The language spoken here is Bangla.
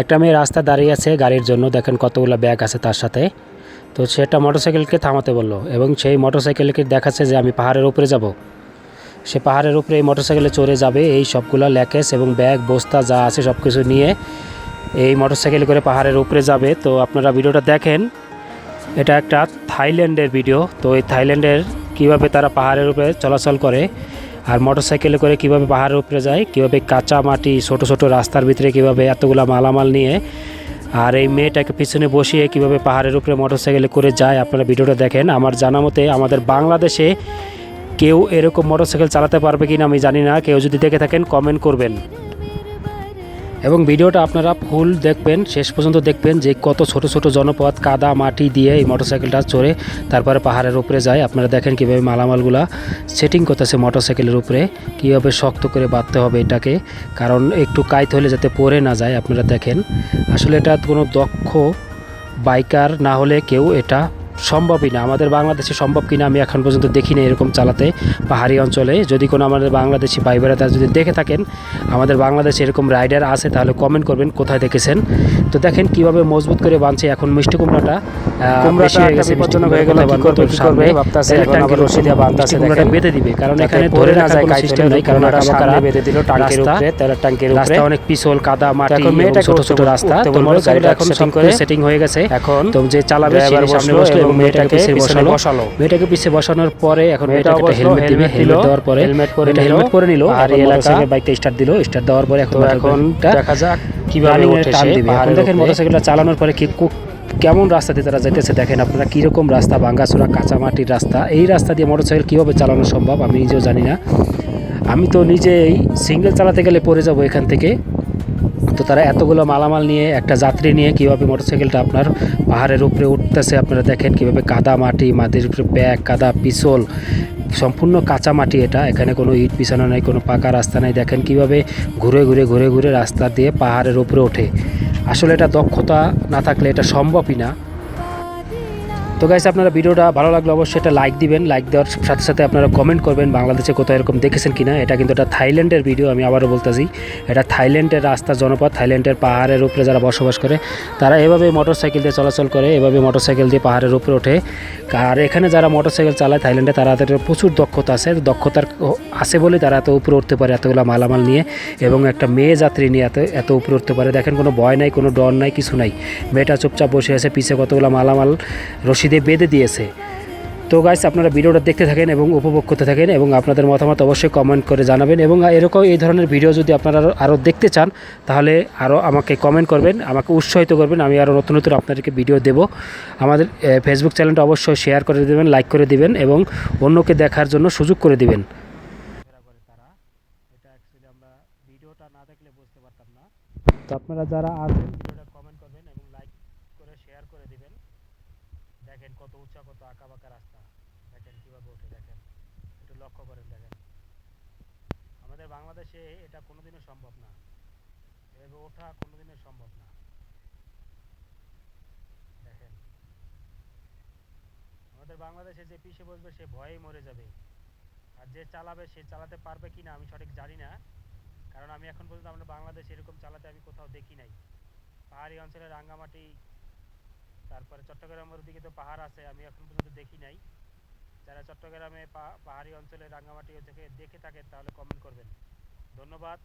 একটা মেয়ে রাস্তা দাঁড়িয়ে আছে গাড়ির জন্য, দেখেন কতগুলো ব্যাগ আছে তার সাথে। তো সেটা মোটরসাইকেলকে থামাতে বলল এবং সেই মোটরসাইকেলকে দেখাচ্ছে যে আমি পাহাড়ের উপরে যাব। সে পাহাড়ের উপরে এই মোটরসাইকেলে চড়ে যাবে, এই সবগুলো ল্যাকেজ এবং ব্যাগ বস্তা যা আছে সব কিছু নিয়ে এই মোটরসাইকেলে করে পাহাড়ের উপরে যাবে। তো আপনারা ভিডিওটা দেখেন, এটা একটা থাইল্যান্ডের ভিডিও তো এই থাইল্যান্ডের কীভাবে তারা পাহাড়ের উপরে চলাচল করে আর মোটরসাইকেলে করে কীভাবে পাহাড়ের উপরে যায়, কীভাবে কাঁচা মাটি, ছোট ছোট রাস্তার ভিতরে কীভাবে এতগুলো মালামাল নিয়ে, আর এই মেয়েটাকে পিছনে বসিয়ে কীভাবে পাহাড়ের উপরে মোটরসাইকেলে করে যায়, আপনারা ভিডিওটা দেখেন। আমার জানা মতে আমাদের বাংলাদেশে কেউ এরকম মোটরসাইকেল চালাতে পারবে কি না আমি জানি না। কেউ যদি দেখে থাকেন কমেন্ট করবেন। এবং ভিডিওটা আপনারা ফুল দেখবেন, শেষ পর্যন্ত দেখবেন যে কত ছোট ছোট জনপদ, কাদা, মাটি দিয়ে এই মোটরসাইকেলটা চড়ে তারপরে পাহাড়ের উপরে যায়। আপনারা দেখেন কীভাবে মালামালগুলা সেটিং করতেছে মোটরসাইকেলের উপরে, কীভাবে শক্ত করে বাঁধতে হবে এটাকে, কারণ একটু কাইত হলে যাতে পড়ে না যায়, আপনারা দেখেন। আসলে এটা কোনো দক্ষ বাইকার না হলে কেউ এটা সম্ভবই না। আমাদের বাংলাদেশে সম্ভব কিনা আমি এখন পর্যন্ত দেখি না এরকম চালাতে পাহাড়ি অঞ্চলে। যদি কোনো আমাদের বাংলাদেশি ভাই তারা যদি দেখে থাকেন আমাদের বাংলাদেশে এরকম রাইডার আছে তাহলে কমেন্ট করবেন কোথায় দেখেছেন। তো দেখেন কীভাবে মজবুত করে বাঁধছে এখন মিষ্টি কুমড়াটা। বেশি হয়ে গেছে একটা মিষ্টি বিপজ্জনক হয়ে গেলে করবে, কি সামনে করবে ভাবতাছে, তেলের এখন ট্যাঙ্কির আবার রশি দিয়ে বাঁধতাছে মিষ্টি কুমড়াটা কুমড়াটা বেঁধে দিবে কারণ এখানে ধরে না না যায়, যায় সিস্টেম নেই কারণ কুমড়াটা সামনে বেঁধে দিল টাঙ্কির উপরে, তেলের টাঙ্কির উপরে। রাস্তা অনেক পিছল কাদা মাটি এখন এবং মেয়েটাকে ছোট ছোট রাস্তা। তো বলবে, গাড়িটা এখন setting সব করে। করে সেটিং হয়ে গেছে। এখন তো যে চালাবে সে সামনে বসল বসল এবং মেয়েটাকে পিছনে বসালো। মেয়েটাকে বসানোর পরে এখন মেয়েটা মেয়েটাকে একটা হেলমেট দিবে হেলমেট দেওয়ার পরে হেলমেট পরে হেলমেট পরে নিল। আর এলাকা। বাইকটা স্টার্ট দিল। স্টার্ট দেওয়ার পরে এখন এখন দেখা যাক কীভাবে টান দিবে। এখন দেখেন। মোটরসাইকেলটা চালানোর পরে কি কেমন রাস্তা দিয়ে তারা যেতেছে দেখেন আপনারা কীরকম রাস্তা ভাঙ্গাচোরা কাঁচামাটির রাস্তা। এই রাস্তা দিয়ে মোটরসাইকেল কীভাবে চালানো সম্ভব আমি নিজেও জানি না। আমি তো নিজেই সিঙ্গেল চালাতে গেলে পড়ে যাব এখান থেকে। তো তারা এতগুলো মালামাল নিয়ে, একটা যাত্রী নিয়ে কীভাবে মোটরসাইকেলটা আপনার পাহাড়ের উপরে উঠতেছে, আপনারা দেখেন কীভাবে কাদা মাটি, মাটির উপরে ব্যাগ, কাদা পিছল সম্পূর্ণ কাঁচা মাটি এটা। এখানে কোনো ইট পিছানো নেই, কোনো পাকা রাস্তা নেই। দেখেন কীভাবে ঘুরে ঘুরে ঘুরে ঘুরে রাস্তা দিয়ে পাহাড়ের উপরে ওঠে। আসলে এটা দক্ষতা না থাকলে এটা সম্ভবই না। তো গাইস আপনারা ভিডিওটা ভালো লাগলে অবশ্যই এটা লাইক দিবেন। লাইক দেওয়ার সাথে সাথে আপনারা কমেন্ট করবেন বাংলাদেশে কোথাও এরকম দেখেছেন কিনা। এটা কিন্তু এটা থাইল্যান্ডের ভিডিও আমি আবারও বলতেছি। এটা থাইল্যান্ডের রাস্তা জনপদ থাইল্যান্ডের পাহাড়ের উপরে যারা বসবাস করে, তারা এভাবে মোটরসাইকেল দিয়ে চলাচল করে, এভাবে মোটরসাইকেল দিয়ে পাহাড়ের উপরে ওঠে। আর এখানে যারা মোটরসাইকেল চালায় থাইল্যান্ডে, তারা তাদের প্রচুর দক্ষতা আছে। দক্ষতার আছে বলে তারা এত উপরে উঠতে পারে এতগুলো মালামাল নিয়ে, এবং একটা মেয়ে যাত্রী নিয়ে এত এত উপরে উঠতে পারে। দেখেন কোনো ভয় নাই, কোনো ডর নাই, কিছু নাই। মেয়েটা চুপচাপ বসে আছে, পিছে কতগুলো মালামাল, রশি দিয়ে বেঁধে দিয়েছে। তো গাইস আপনারা ভিডিওটা দেখতে থাকেন এবং উপভোগ করতে থাকেন এবং আপনাদের মতামত অবশ্যই কমেন্ট করে জানাবেন এবং এরকম এই ধরনের ভিডিও যদি আপনারা আরও- দেখতে চান তাহলে আরও আমাকে কমেন্ট করবেন আমাকে উৎসাহিত করবেন আমি আরও নতুন নতুন আপনাদেরকে ভিডিও দেব। আমাদের ফেসবুক চ্যানেলটা অবশ্যই শেয়ার করে দেবেন লাইক করে দিবেন এবং অন্যকে দেখার জন্য সুযোগ করে দিবেন। তো আপনারা যারা আসবেন ভিডিওটা কমেন্ট করবেন এবং লাইক করে শেয়ার করে দিবেন দেখেন কত উঁচা, কত আঁকা বাঁকা রাস্তা। দেখেন কীভাবে ওঠে, দেখেন। একটু লক্ষ্য করেন, দেখেন। আমাদের বাংলাদেশে এটা কোনোদিনও সম্ভব না। এভাবে ওঠা কোনোদিনও সম্ভব না। দেখেন। আমাদের বাংলাদেশে যে পিছিয়ে বসবে, সে ভয়েই মরে যাবে। আর যে চালাবে, সে চালাতে পারবে কি না আমি সঠিক জানি না। কারণ আমি এখন পর্যন্ত আমরা বাংলাদেশে এরকম চালাতে আমি কোথাও দেখি নাই। পাহাড়ি অঞ্চলে রাঙ্গামাটি তারপরে চট্টগ্রামের ওদিকে তো পাহাড় আছে, আমি এখন পর্যন্ত দেখি নাই। যারা চট্টগ্রামে পাহাড়ি অঞ্চলে রাঙ্গামাটি থেকে দেখে থাকেন তাহলে কমেন্ট করবেন। ধন্যবাদ।